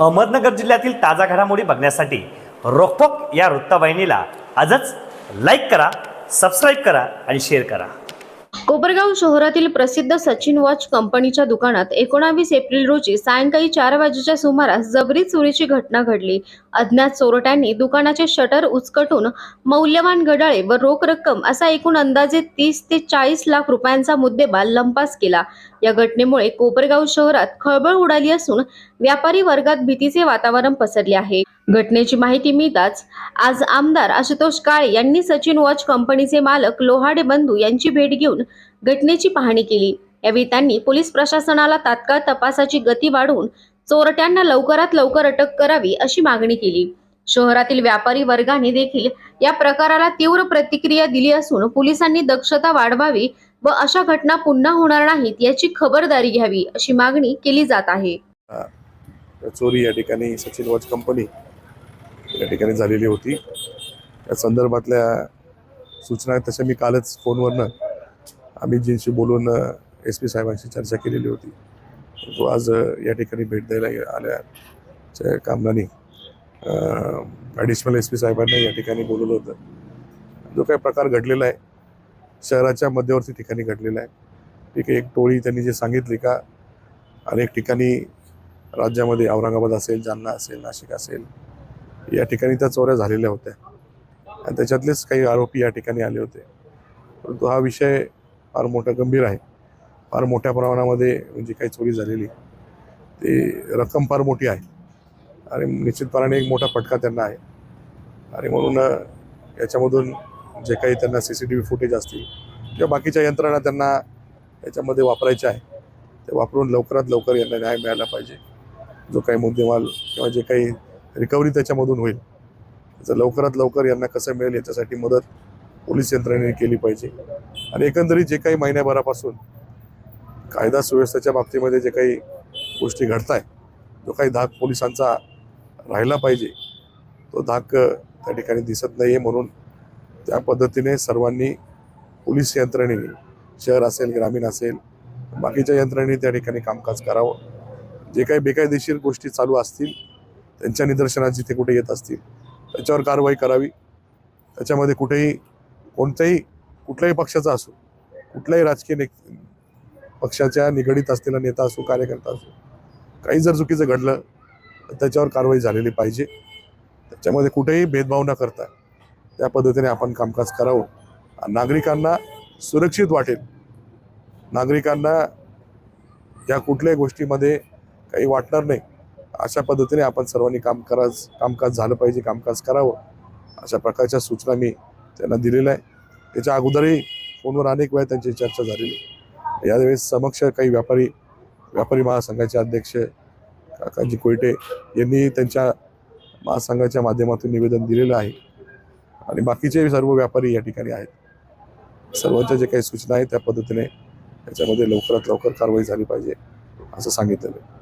अहमदनगर जिल्ह्यातील ताजा घडामोडी बघण्यासाठी रोखोक या वृत्तवाहिनीला आजच लाईक करा सबस्क्राईब करा आणि शेअर करा. कोपरगाव शहरातील प्रसिद्ध सचिन वॉच कंपनीच्या दुकानात एकोणावीस एप्रिल रोजी सायंकाळी चार वाजेच्या सुमारास जबरी चोरीची घटना घडली. अज्ञात चोरट्यांनी दुकानाचे शटर उचकटून मौल्यवान घड्याळे व रोख रक्कम असा एकूण अंदाजे तीस ते चाळीस लाख रुपयांचा मुद्देमाल लंपास केला. या घटनेमुळे कोपरगाव शहरात खळबळ उडाली असून व्यापारी वर्गात भीतीचे वातावरण पसरले आहे. घटनेची माहिती मिळताच आज आमदार आशुतोष काळे यांनी सचिन वॉच कंपनीचे मालक लोहाडे बंधू यांची भेट घेऊन घटनेची पाहणी केली. यावेळी त्यांनी पोलीस प्रशासनाला तात्काळ तपासाची गती वाढवून चोरट्यांना लवकरात लवकर अटक करावी अशी मागणी केली. शहरातील व्यापारी वर्गाने देखील या प्रकाराला तीव्र प्रतिक्रिया दिली असून पोलिसांनी दक्षता वाढवावी व अशा घटना पुन्हा होणार नाहीत याची खबरदारी घ्यावी अशी मागणी केली जात आहे. चोरी या ठिकाणी सचिन वॉच कंपनी या ठिकाणी झालेली होती. त्या संदर्भातल्या सूचना तशा मी कालच फोनवरनं अमितजींशी बोलून एस पी साहेबांशी चर्चा केलेली होती तो आज या ठिकाणी भेट द्यायला आल्याच्या कामनानी ॲडिशनल एस पी साहेबांना या ठिकाणी बोलवलं होतं. जो काही प्रकार घडलेला आहे शहराच्या मध्यवर्ती ठिकाणी घडलेलं आहे. ठीक आहे एक टोळी त्यांनी जे सांगितली का अनेक ठिकाणी राज्यामध्ये औरंगाबाद असेल जालना असेल नाशिक असेल या ठिकाणी त्या चोऱ्या झालेल्या होत्या. आणि त्याच्यातलेच काही आरोपी या ठिकाणी आले होते. परंतु हा विषय फार मोठा गंभीर आहे. फार मोठ्या प्रमाणामध्ये म्हणजे काही चोरी झालेली ते रक्कम फार मोठी आहे. आणि निश्चितपणाने एक मोठा फटका त्यांना आहे. आणि म्हणून याच्यामधून जे काही त्यांना C C T V footage असतील किंवा बाकीच्या यंत्रणा त्यांना याच्यामध्ये वापरायच्या आहे ते वापरून लवकरात लवकर यांना न्याय मिळाला पाहिजे. जो काही मुद्देमाल किंवा जे काही रिकव्हरी त्याच्यामधून होईल त्याचं लवकरात लवकर यांना कसं मिळेल याच्यासाठी मदत पोलीस यंत्रणेने केली पाहिजे. आणि एकंदरीत जे काही महिन्याभरापासून कायदा सुव्यवस्थेच्या बाबतीमध्ये जे काही गोष्टी घडत आहे जो काही धाक पोलिसांचा राहिला पाहिजे तो धाक त्या ठिकाणी दिसत नाही आहे म्हणून त्या पद्धतीने सर्वांनी पोलीस यंत्रणेने शहर असेल ग्रामीण असेल बाकीच्या यंत्रणेने त्या ठिकाणी कामकाज करावं. जे काही बेकायदेशीर गोष्टी चालू असतील त्यांच्या निदर्शनात जिथे कुठे येत असतील त्याच्यावर कारवाई करावी. त्याच्यामध्ये कुठेही कोणत्याही कुठल्याही पक्षाचा असो कुठल्याही राजकीय ने पक्षाच्या निगडीत असलेला नेता असो कार्यकर्ता असो काही जर चुकीचं घडलं तर त्याच्यावर कारवाई झालेली पाहिजे. त्याच्यामध्ये कुठेही भेदभाव न करता त्या पद्धतीने आपण कामकाज करावं. नागरिकांना सुरक्षित वाटेल. नागरिकांना या कुठल्याही गोष्टीमध्ये काही वाटणार नाही. अशा पद्धतीने आपण सर्वांनी कामकाज कामकाज झालं पाहिजे कामकाज करावं. अशा प्रकारच्या सूचना मी त्यांना दिलेल्या आहे त्याच्या अगोदरही फोनवर अनेक वेळा त्यांची चर्चा झालेली. आहे. यावेळेस समक्ष काही व्यापारी व्यापारी महासंघाचे अध्यक्ष काकाजी कोयटे यांनी त्यांच्या महासंघाच्या माध्यमातून निवेदन दिलेलं आहे. आणि बाकीचे सर्व व्यापारी या ठिकाणी आहेत. सर्वांच्या जे काही सूचना आहेत त्या पद्धतीने त्याच्यामध्ये लवकरात लवकर कारवाई झाली पाहिजे असं सांगितलेलं आहे.